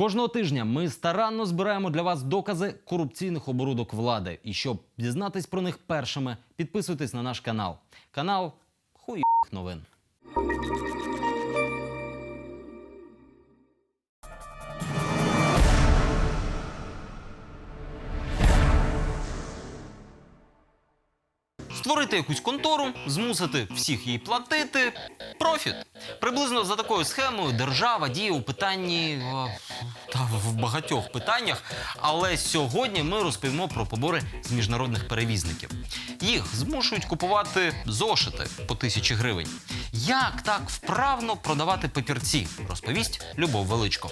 Кожного тижня ми старанно збираємо для вас докази корупційних оборудок влади. І щоб дізнатись про них першими, підписуйтесь на наш канал. Канал хуй новин. Створити якусь контору, змусити всіх їй платити. Профіт. Приблизно за такою схемою держава діє у питанні е, та в багатьох питаннях. Але сьогодні ми розповімо про побори з міжнародних перевізників. Їх змушують купувати зошити по тисячі гривень. Як так вправно продавати папірці? Розповість Любов Величко.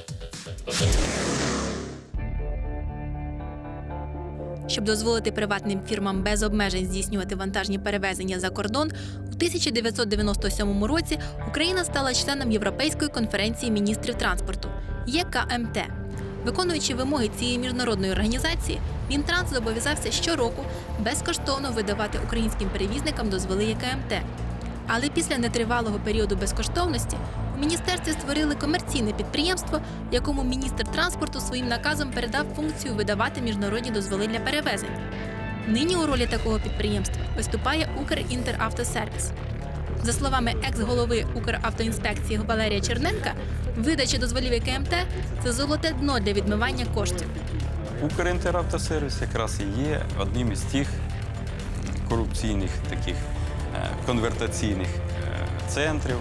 Щоб дозволити приватним фірмам без обмежень здійснювати вантажні перевезення за кордон, у 1997 році Україна стала членом Європейської конференції міністрів транспорту ЄКМТ. Виконуючи вимоги цієї міжнародної організації, Мінтранс зобов'язався щороку безкоштовно видавати українським перевізникам дозволи ЄКМТ. Але після нетривалого періоду безкоштовності у міністерстві створили комерційне підприємство, якому міністр транспорту своїм наказом передав функцію видавати міжнародні дозволи для перевезень. Нині у ролі такого підприємства виступає Укрінтеравтосервіс. За словами екс-голови Укравтоінспекції Валерія Черненка, видача дозволів КМТ це золоте дно для відмивання коштів. Укрінтеравтосервіс якраз і є одним із тих корупційних таких конвертаційних е, центрів,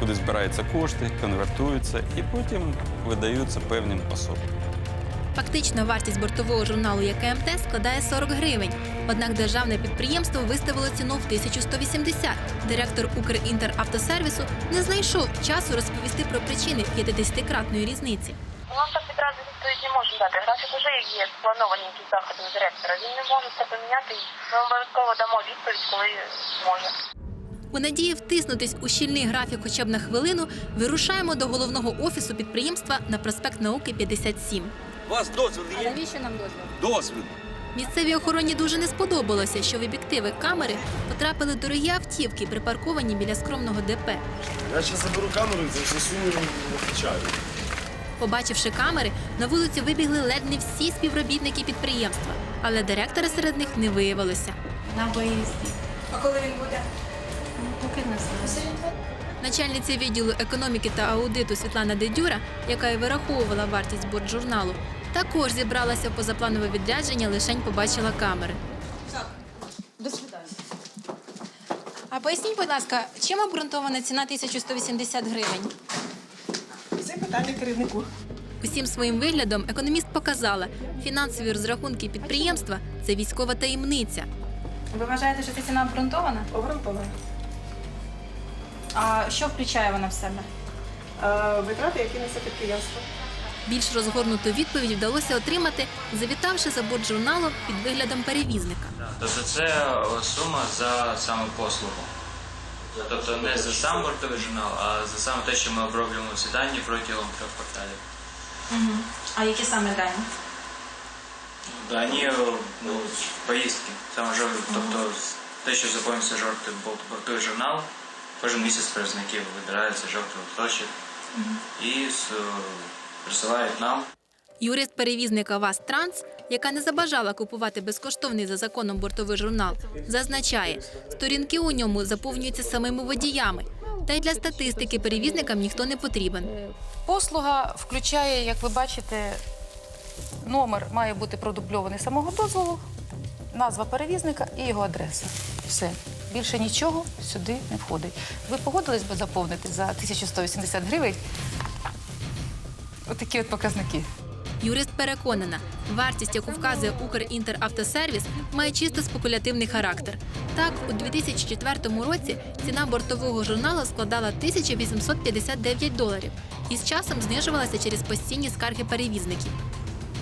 куди збираються кошти, конвертуються і потім видаються певним особам. Фактично, вартість бортового журналу ЄКМТ складає 40 гривень. Однак державне підприємство виставило ціну в 1180. Директор Укрінтеравтосервісу не знайшов часу розповісти про причини 50-кратної різниці. У нас так відразу відповідь не можемо дати. Графік вже є сплановані якісь заходи у директора. Він не може це поміняти. Ми обов'язково дамо відповідь, коли зможе. У надії втиснутись у щільний графік хоча б на хвилину, вирушаємо до головного офісу підприємства на проспект Науки 57. У вас дозвіл є? Навіщо нам дозвіл? Дозвіл. Місцевій охороні дуже не сподобалося, що в об'єктиви камери потрапили дорогі автівки, припарковані біля скромного ДП. Я зараз заберу камеру і засуну в чаю. Побачивши камери, на вулицю вибігли ледь не всі співробітники підприємства, але директора серед них не виявилося. на виїзді. А коли він буде? Ну, поки не знаю. Начальниця відділу економіки та аудиту Світлана Дедюра, яка і вираховувала вартість бортжурналу, також зібралася в позапланове відрядження, лишень побачила камери. До свидання. А поясніть, будь ласка, чим обґрунтована ціна 1180 гривень? Питання керівнику. Усім своїм виглядом економіст показала, фінансові розрахунки підприємства це військова таємниця. Ви вважаєте, що ця ціна обґрунтована? Обґрунтовано. А що включає вона в себе? Е, Витрати, які несе підприємство. Більш розгорнуту відповідь вдалося отримати, завітавши за бортжурналом під виглядом перевізника. Тобто це е, сума за саме послугу. Тобто не за сам бортовий журнал, а за саме те, що ми оброблюємо ці дані протягом трьох кварталів. Угу. А які саме дані? Дані ну, поїздки, саме жор... тобто те, що заповнюється жовтий бор- бортовий журнал, кожен місяць представників вибирається жовтий листочок і с- присилають нам. Юрист перевізника ВАЗ Транс, яка не забажала купувати безкоштовний за законом бортовий журнал, зазначає, сторінки у ньому заповнюються самими водіями. Та й для статистики перевізникам ніхто не потрібен. Послуга включає, як ви бачите, номер має бути продубльований самого дозволу, назва перевізника і його адреса. Все. Більше нічого сюди не входить. Ви погодились би заповнити за 1180 гривень отакі от показники. Юрист переконана, вартість, яку вказує Укрінтеравтосервіс, має чисто спекулятивний характер. Так, у 2004 році ціна бортового журналу складала 1859 доларів і з часом знижувалася через постійні скарги перевізників.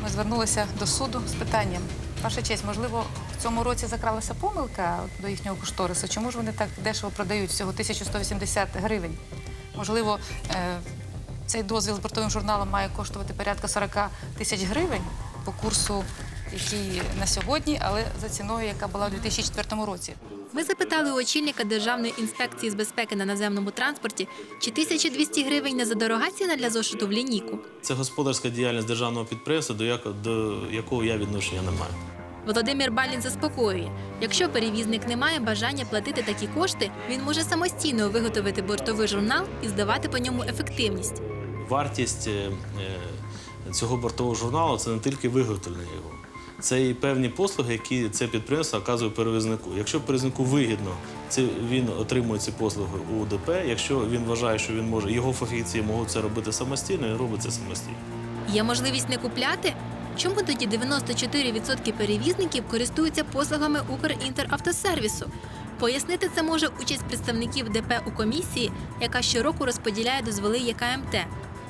Ми звернулися до суду з питанням. Ваша честь, можливо, в цьому році закралася помилка до їхнього кошторису. Чому ж вони так дешево продають всього 1180 гривень? Можливо, е, цей дозвіл з бортовим журналом має коштувати порядка 40 тисяч гривень по курсу, який на сьогодні, але за ціною, яка була у 2004 році. Ми запитали у очільника Державної інспекції з безпеки на наземному транспорті, чи 1200 гривень не задорога ціна для зошиту в лінійку. Це господарська діяльність державного підприємства, до якого, до якого я відношення не маю. Володимир Балін заспокоює, якщо перевізник не має бажання платити такі кошти, він може самостійно виготовити бортовий журнал і здавати по ньому ефективність. Вартість е, е, цього бортового журналу це не тільки виготовлення його. Це і певні послуги, які це підприємство оказує перевізнику. Якщо перевізнику вигідно, це він отримує ці послуги у ДП. Якщо він вважає, що він може, його фахівці можуть це робити самостійно, він робить це самостійно. Є можливість не купляти? Чому тоді 94% перевізників користуються послугами Укрінтеравтосервісу? Пояснити це може участь представників ДП у комісії, яка щороку розподіляє дозволи ЄКМТ.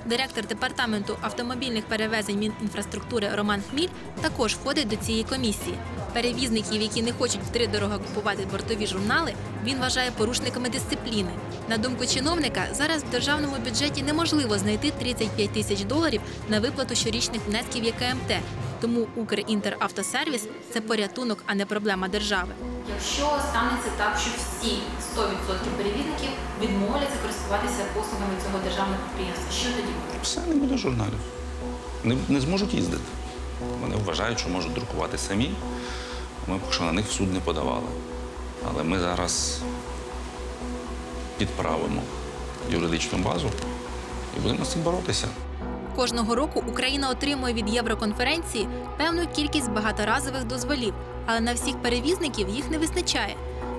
Директор департаменту автомобільних перевезень Мінінфраструктури Роман Хміль також входить до цієї комісії. Перевізників, які не хочуть втридорога купувати бортові журнали, він вважає порушниками дисципліни. На думку чиновника, зараз в державному бюджеті неможливо знайти 35 тисяч доларів на виплату щорічних внесків ЄКМТ. Тому Укрінтеравтосервіс це порятунок, а не проблема держави. Якщо станеться так, що всі 100% перевізників відмовляться користуватися послугами цього державного підприємства, що тоді буде? Все не буде журналів. Не, не зможуть їздити. Вони вважають, що можуть друкувати самі. Ми поки що на них в суд не подавали. Але ми зараз підправимо юридичну базу і будемо з цим боротися. Кожного року Україна отримує від Євроконференції певну кількість багаторазових дозволів, але на всіх перевізників їх не вистачає.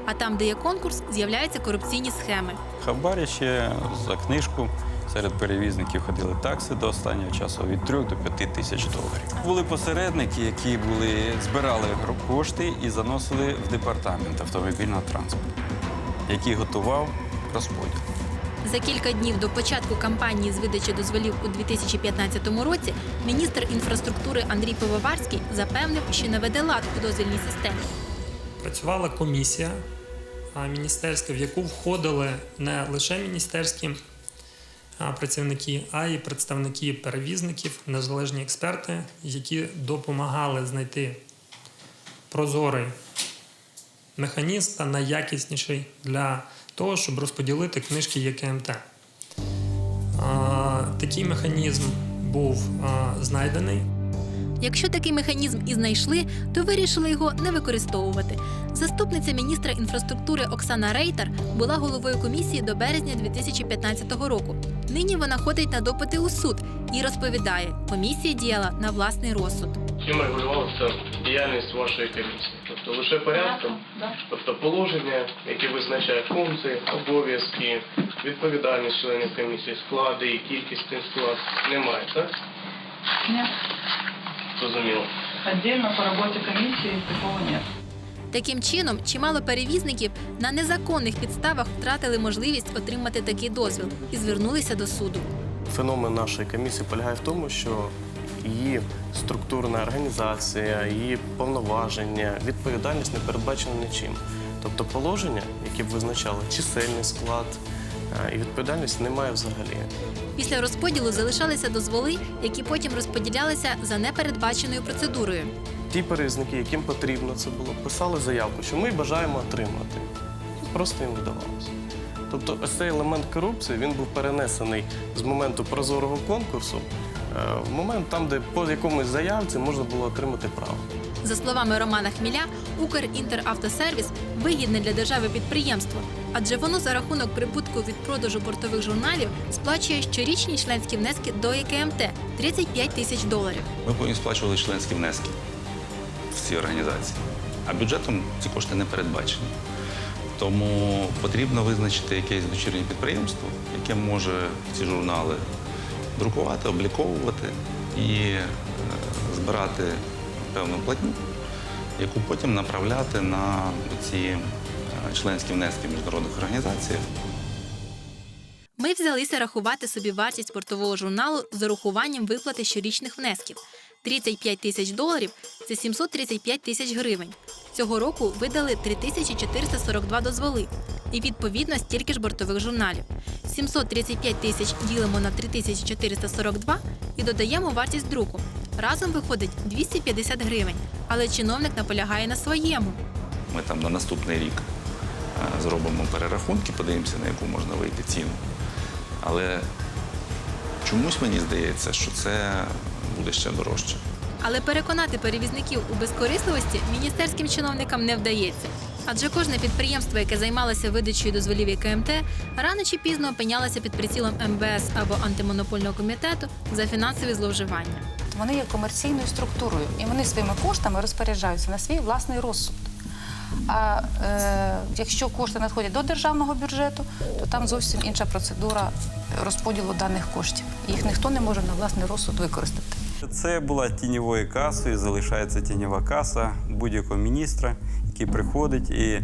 А там, де є конкурс, з'являються корупційні схеми. Хабарі ще за книжку серед перевізників ходили такси до останнього часу від 3 до 5 тисяч доларів. Були посередники, які були, збирали кошти і заносили в департамент автомобільного транспорту, який готував розподіл. За кілька днів до початку кампанії з видачі дозволів у 2015 році міністр інфраструктури Андрій Пивоварський запевнив, що наведе лад у дозвільній системі. працювала комісія міністерська, в яку входили не лише міністерські працівники, а й представники перевізників, незалежні експерти, які допомагали знайти прозорий механізм та найякісніший для того, щоб розподілити книжки ЄКМТ. А, Такий механізм був а, знайдений. Якщо такий механізм і знайшли, то вирішили його не використовувати. Заступниця міністра інфраструктури Оксана Рейтер була головою комісії до березня 2015 року. Нині вона ходить на допити у суд і розповідає, комісія діяла на власний розсуд. Чим регулювалася діяльність вашої комісії? Тобто лише порядком, тобто положення, яке визначає функції, обов'язки, відповідальність членів комісії, склади і кількість тих склад немає, так? Ні. Зрозуміло. Отдельно по роботі комісії такого нет. Таким чином, чимало перевізників на незаконних підставах втратили можливість отримати такий дозвіл і звернулися до суду. Феномен нашої комісії полягає в тому, що її структурна організація, її повноваження, відповідальність не передбачена нічим. Тобто положення, які б визначали чисельний склад е, і відповідальність немає взагалі. Після розподілу залишалися дозволи, які потім розподілялися за непередбаченою процедурою. Ті перевізники, яким потрібно це було, писали заявку, що ми бажаємо отримати. Просто їм видавалося. Тобто ось цей елемент корупції він був перенесений з моменту прозорого конкурсу в момент там, де по якомусь заявці можна було отримати право. За словами Романа Хміля, Укрінтеравтосервіс вигідне для держави підприємство, адже воно за рахунок прибутку від продажу бортових журналів сплачує щорічні членські внески до ЕКМТ 35 тисяч доларів. Ми повинні сплачувати членські внески в ці організації. А бюджетом ці кошти не передбачені. Тому потрібно визначити якесь дочірнє підприємство, яке може ці журнали друкувати, обліковувати і е, збирати певну платню, яку потім направляти на ці е, членські внески міжнародних організацій. Ми взялися рахувати собі вартість спортового журналу з урахуванням виплати щорічних внесків. 35 тисяч доларів це 735 тисяч гривень. Цього року видали 3442 дозволи. І відповідно стільки ж бортових журналів. 735 тисяч ділимо на 3442 і додаємо вартість друку. Разом виходить 250 гривень. Але чиновник наполягає на своєму. Ми там на наступний рік е, зробимо перерахунки, подивимося, на яку можна вийти ціну. Але чомусь мені здається, що це буде ще дорожче. Але переконати перевізників у безкорисливості міністерським чиновникам не вдається. Адже кожне підприємство, яке займалося видачею дозволів і КМТ, рано чи пізно опинялося під прицілом МВС або антимонопольного комітету за фінансові зловживання. Вони є комерційною структурою, і вони своїми коштами розпоряджаються на свій власний розсуд. А е, якщо кошти надходять до державного бюджету, то там зовсім інша процедура розподілу даних коштів. Їх ніхто не може на власний розсуд використати. Це була тіньовою касою, залишається тіньова каса будь-якого міністра, який приходить, і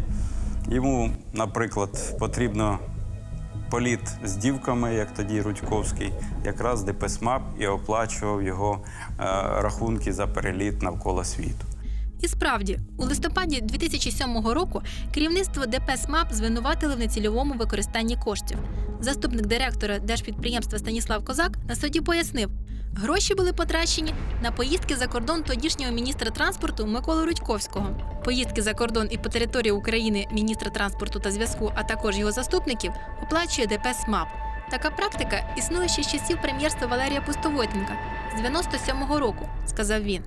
йому, наприклад, потрібно політ з дівками, як тоді Рудьковський, якраз ДПСМАП і оплачував його е, рахунки за переліт навколо світу. І справді, у листопаді 2007 року керівництво ДП СМАП звинуватили в нецільовому використанні коштів. Заступник директора держпідприємства Станіслав Козак на суді пояснив, гроші були потрачені на поїздки за кордон тодішнього міністра транспорту Миколи Рудьковського. Поїздки за кордон і по території України міністра транспорту та зв'язку, а також його заступників, оплачує ДП СМАП. Така практика існує ще з часів прем'єрства Валерія Пустовойтенка з 97-го року, сказав він.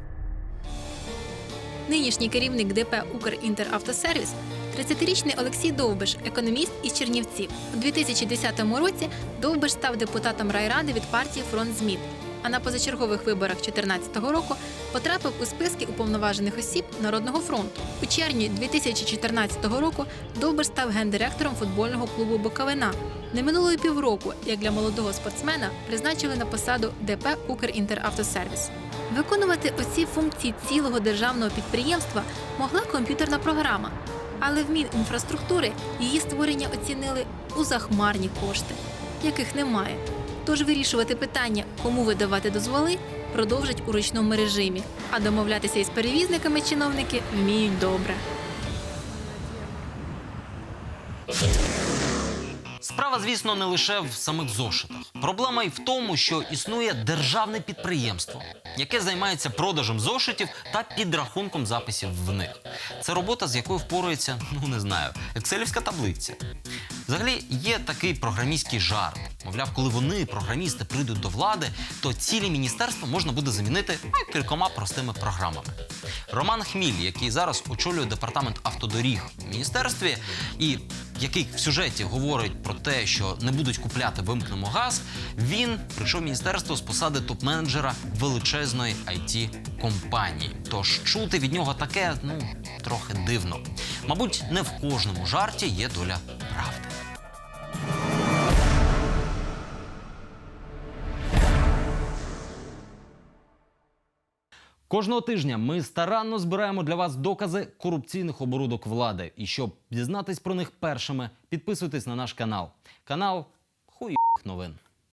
Нинішній керівник ДП «Укрінтеравтосервіс» 30-річний Олексій Довбиш, економіст із Чернівців. У 2010 році Довбиш став депутатом райради від партії Фронт Змін. А на позачергових виборах 2014 року потрапив у списки уповноважених осіб Народного фронту. У червні 2014 року Довбиш став гендиректором футбольного клубу Буковина. Не минуло й півроку, як для молодого спортсмена призначили на посаду ДП «Укрінтеравтосервіс». Виконувати оці функції цілого державного підприємства могла комп'ютерна програма, але в Мінінфраструктури її створення оцінили у захмарні кошти, яких немає. Тож вирішувати питання, кому видавати дозволи, продовжать у ручному режимі, а домовлятися із перевізниками чиновники вміють добре. Справа, звісно, не лише в самих зошитах. Проблема й в тому, що існує державне підприємство, яке займається продажем зошитів та підрахунком записів в них. Це робота, з якою впорується, ну не знаю, екселівська таблиця. Взагалі є такий програмістський жарт. Мовляв, коли вони, програмісти, прийдуть до влади, то цілі міністерства можна буде замінити кількома простими програмами. Роман Хміль, який зараз очолює департамент автодоріг у міністерстві, і який в сюжеті говорить про те, що не будуть купляти вимкнемо газ, він прийшов в міністерство з посади топ-менеджера величезної it компанії. Тож чути від нього таке, ну трохи дивно. Мабуть, не в кожному жарті є доля Кожного тижня ми старанно збираємо для вас докази корупційних оборудок влади. І щоб дізнатись про них першими, підписуйтесь на наш канал. Канал хуй новин.